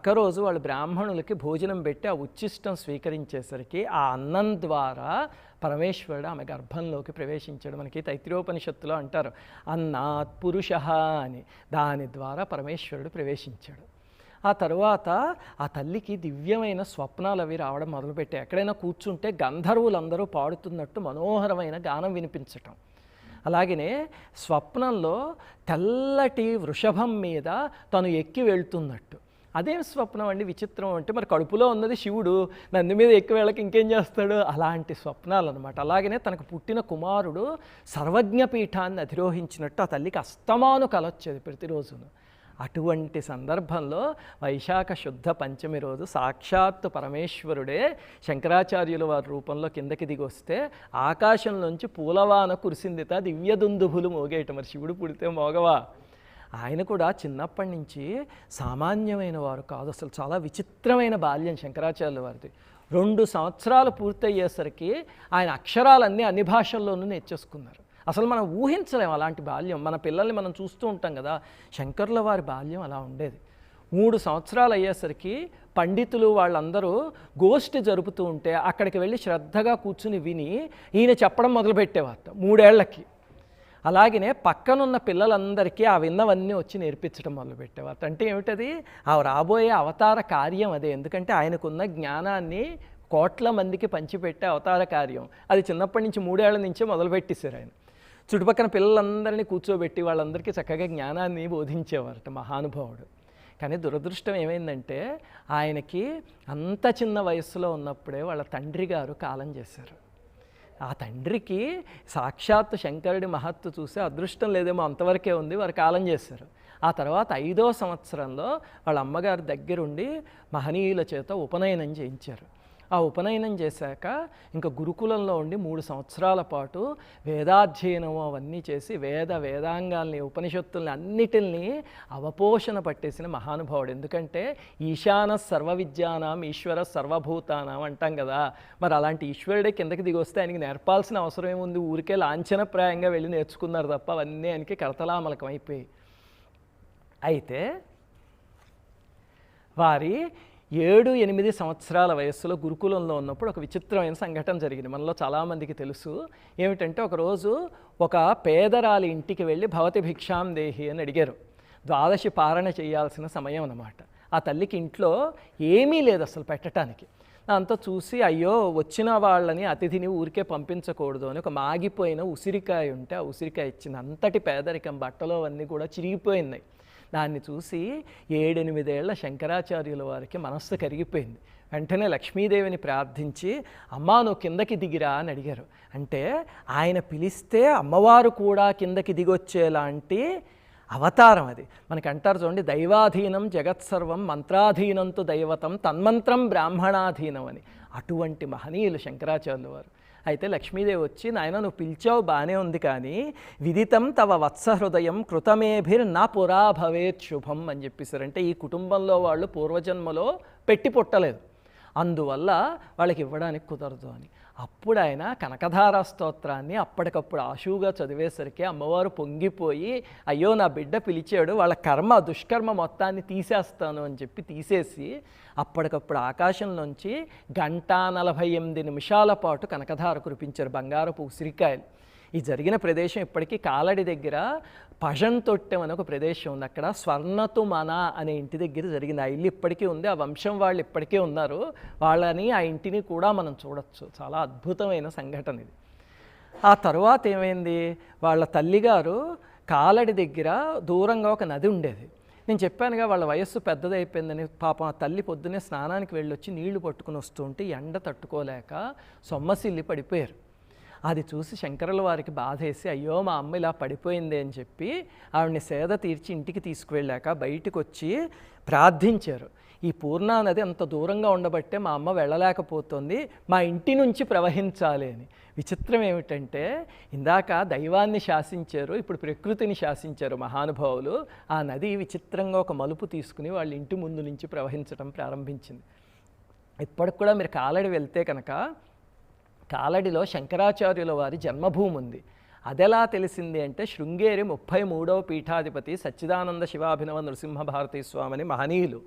ఒక్కరోజు వాళ్ళు బ్రాహ్మణులకి భోజనం పెట్టి ఆ ఉచ్చిష్టం స్వీకరించేసరికి ఆ అన్నం ద్వారా పరమేశ్వరుడు ఆమె గర్భంలోకి ప్రవేశించాడు. మనకి తైత్రోపనిషత్తులో అంటారు అన్నాత్ పురుష అని. దాని ద్వారా పరమేశ్వరుడు ప్రవేశించాడు. ఆ తరువాత ఆ తల్లికి దివ్యమైన స్వప్నాలు అవి రావడం మొదలుపెట్టాయి. ఎక్కడైనా కూర్చుంటే గంధర్వులందరూ పాడుతున్నట్టు మనోహరమైన గానం వినిపించటం. అలాగనే స్వప్నంలో తెల్లటి వృషభం మీద తను ఎక్కి వెళ్తున్నట్టు. అదేం స్వప్నం అండి విచిత్రం అంటే మరి కడుపులో ఉన్నది శివుడు నంది మీద ఎక్కువ వెళ్ళకి ఇంకేం చేస్తాడు? అలాంటి స్వప్నాలు అనమాట అలాగనే తనకు పుట్టిన కుమారుడు సర్వజ్ఞపీఠాన్ని అధిరోహించినట్టు ఆ తల్లికి అస్తమాను కలొచ్చేది ప్రతిరోజును. అటువంటి సందర్భంలో వైశాఖ శుద్ధ పంచమి రోజు సాక్షాత్తు పరమేశ్వరుడే శంకరాచార్యుల వారి రూపంలో కిందకి దిగి వస్తే ఆకాశంలోంచి పూలవాన కురిసిందిత దివ్యదుందుభులు మోగేయటం మరి శివుడు పుడితే మోగవా? ఆయన కూడా చిన్నప్పటి నుంచి సామాన్యమైన వారు కాదు. అసలు చాలా విచిత్రమైన బాల్యం శంకరాచార్యుల వారిది. రెండు సంవత్సరాలు పూర్తయ్యేసరికి ఆయన అక్షరాలన్నీ అన్ని భాషల్లోనూ నేర్చేసుకున్నారు. అసలు మనం ఊహించలేం అలాంటి బాల్యం. మన పిల్లల్ని మనం చూస్తూ ఉంటాం కదా శంకర్ల వారి బాల్యం అలా ఉండేది. మూడు సంవత్సరాలు అయ్యేసరికి పండితులు వాళ్ళందరూ గోష్ఠి జరుపుతూ ఉంటే అక్కడికి వెళ్ళి శ్రద్ధగా కూర్చుని విని ఈయన చెప్పడం మొదలుపెట్టేవారు. మూడేళ్ళకి. అలాగనే పక్కనున్న పిల్లలందరికీ ఆ విన్నవన్నీ వచ్చి నేర్పించడం మొదలుపెట్టేవారు. అంటే ఏమిటది? ఆ రాబోయే అవతార కార్యం అదే. ఎందుకంటే ఆయనకున్న జ్ఞానాన్ని కోట్ల మందికి పంచిపెట్టే అవతార కార్యం. అది చిన్నప్పటి నుంచి మూడేళ్ళ నుంచే మొదలుపెట్టేశారు ఆయన. చుట్టుపక్కన పిల్లలందరినీ కూర్చోబెట్టి వాళ్ళందరికీ చక్కగా జ్ఞానాన్ని బోధించేవారట మహానుభావుడు. కానీ దురదృష్టం ఏమైందంటే ఆయనకి అంత చిన్న వయస్సులో ఉన్నప్పుడే వాళ్ళ తండ్రి గారు కాలం చేశారు. ఆ తండ్రికి సాక్షాత్తు శంకరుడి మహత్తు చూసి అదృష్టం లేదేమో అంతవరకే ఉంది వారు కాలం చేశారు. ఆ తర్వాత ఐదో సంవత్సరంలో వాళ్ళ అమ్మగారి దగ్గరుండి మహనీయుల చేత ఉపనయనం చేయించారు. ఆ ఉపనయనం చేశాక ఇంకా గురుకులంలో ఉండి మూడు సంవత్సరాల పాటు వేదాధ్యయనం అవన్నీ చేసి వేద వేదాంగాల్ని ఉపనిషత్తుల్ని అన్నిటిని అవపోషణ పట్టేసిన మహానుభావుడు. ఎందుకంటే ఈశాన సర్వ విద్యానాం ఈశ్వర సర్వభూతానాం అంటాం కదా. మరి అలాంటి ఈశ్వరుడే కిందకి దిగి వస్తే ఆయనకి నేర్పాల్సిన అవసరం ఏముంది? ఊరికే లాంఛనప్రాయంగా వెళ్ళి నేర్చుకున్నారు తప్ప అవన్నీ ఆయనకి కరతలామలకం అయిపోయి అయితే వారి ఏడు ఎనిమిది సంవత్సరాల వయస్సులో గురుకులంలో ఉన్నప్పుడు ఒక విచిత్రమైన సంఘటన జరిగింది. మనలో చాలామందికి తెలుసు. ఏమిటంటే ఒకరోజు ఒక పేదరాలి ఇంటికి వెళ్ళి భవతి భిక్షాం దేహి అని అడిగారు. ద్వాదశి పారణ చేయాల్సిన సమయం అన్నమాట. ఆ తల్లికి ఇంట్లో ఏమీ లేదు అసలు పెట్టడానికి దాంతో చూసి అయ్యో వచ్చిన వాళ్ళని అతిథిని ఊరికే పంపించకూడదు అని ఒక మాగిపోయిన ఉసిరికాయ ఉంటే ఆ ఉసిరికాయ ఇచ్చింది. అంతటి పేదరికం బట్టలో అవన్నీ కూడా చిరిగిపోయినాయి. దాన్ని చూసి ఏడెనిమిదేళ్ళ శంకరాచార్యుల వారికి మనస్సు కరిగిపోయింది. వెంటనే లక్ష్మీదేవిని ప్రార్థించి అమ్మా నువ్వు కిందకి దిగిరా అని అడిగారు. అంటే ఆయన పిలిస్తే అమ్మవారు కూడా కిందకి దిగొచ్చేలాంటి అవతారం అది. మనకి అంటారు చూడండి దైవాధీనం జగత్సర్వం మంత్రాధీనంతో దైవతం తన్మంత్రం బ్రాహ్మణాధీనం అని. అటువంటి మహనీయులు శంకరాచార్యుల వారు. అయితే లక్ష్మీదేవి వచ్చి నాయన నువ్వు పిలిచావు బాగానే ఉంది కానీ విదితం తవ వత్సహృదయం కృతమేభిర్ నా పురా భవేత్ శుభం అని చెప్పేశారు అంటే ఈ కుటుంబంలో వాళ్ళు పూర్వజన్మలో పెట్టి పుట్టలేదు. అందువల్ల వాళ్ళకి ఇవ్వడానికి కుదరదు అని. అప్పుడు ఆయన కనకధార స్తోత్రాన్ని అప్పటికప్పుడు ఆశువుగా చదివేసరికి అమ్మవారు పొంగిపోయి అయ్యో నా బిడ్డ పిలిచాడు వాళ్ళ కర్మ దుష్కర్మ మొత్తాన్ని తీసేస్తాను అని చెప్పి తీసేసి అప్పటికప్పుడు ఆకాశంలోంచి గంట నలభై ఎనిమిది నిమిషాల పాటు కనకధార కురిపించారు బంగారపు ఉసిరికాయలు. ఈ జరిగిన ప్రదేశం ఇప్పటికీ కాలడి దగ్గర పజన్ తొట్టెం అనే ఒక ప్రదేశం ఉంది. అక్కడ స్వర్ణతుమన అనే ఇంటి దగ్గర జరిగింది. ఆ ఇల్లు ఇప్పటికీ ఉంది. ఆ వంశం వాళ్ళు ఇప్పటికే ఉన్నారు. వాళ్ళని ఆ ఇంటిని కూడా మనం చూడొచ్చు. చాలా అద్భుతమైన సంఘటన ఇది. ఆ తరువాత ఏమైంది? వాళ్ళ తల్లిగారు కాలడి దగ్గర దూరంగా ఒక నది ఉండేది. నేను చెప్పానుగా వాళ్ళ వయస్సు పెద్దదైపోయిందని పాపం ఆ తల్లి పొద్దునే స్నానానికి వెళ్ళొచ్చి నీళ్ళు పట్టుకుని వస్తుంటే ఎండ తట్టుకోలేక సొమ్మసిల్లి పడిపోయారు. అది చూసి శంకరుల వారికి బాధేసి అయ్యో మా అమ్మ ఇలా పడిపోయింది అని చెప్పి ఆవిడని సేద తీర్చి ఇంటికి తీసుకువెళ్ళాక బయటకు వచ్చి ప్రార్థించారు. ఈ పూర్ణా నది అంత దూరంగా ఉండబట్టే మా అమ్మ వెళ్ళలేకపోతుంది మా ఇంటి నుంచి ప్రవహించాలి అని. విచిత్రం ఏమిటంటే ఇందాక దైవాన్ని శాసించారు ఇప్పుడు ప్రకృతిని శాసించారు మహానుభావులు. ఆ నది విచిత్రంగా ఒక మలుపు తీసుకుని వాళ్ళ ఇంటి ముందు నుంచి ప్రవహించడం ప్రారంభించింది. ఇప్పటికి కూడా మీరు కాలడి వెళ్తే కనుక కాలడిలో శంకరాచార్యుల వారి జన్మభూమి ఉంది. అదెలా తెలిసింది అంటే శృంగేరి ముప్పై మూడవ పీఠాధిపతి సచ్చిదానంద శివాభినవ నృసింహ భారతీ స్వామిని మహనీయులు.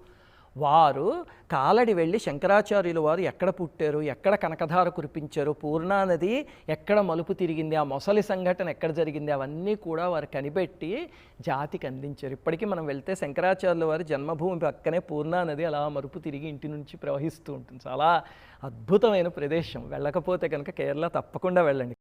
వారు కాలడి వెళ్ళి శంకరాచార్యులు వారు ఎక్కడ పుట్టారు ఎక్కడ కనకధార కురిపించారు పూర్ణానది ఎక్కడ మలుపు తిరిగింది ఆ మొసలి సంఘటన ఎక్కడ జరిగింది అవన్నీ కూడా వారు కనిపెట్టి జాతికి అందించారు. ఇప్పటికీ మనం వెళ్తే శంకరాచార్యుల వారి జన్మభూమి పక్కనే పూర్ణానది అలా మరుపు తిరిగి ఇంటి నుంచి ప్రవహిస్తూ ఉంటుంది. చాలా అద్భుతమైన ప్రదేశం. వెళ్ళకపోతే కనుక కేరళ తప్పకుండా వెళ్ళండి.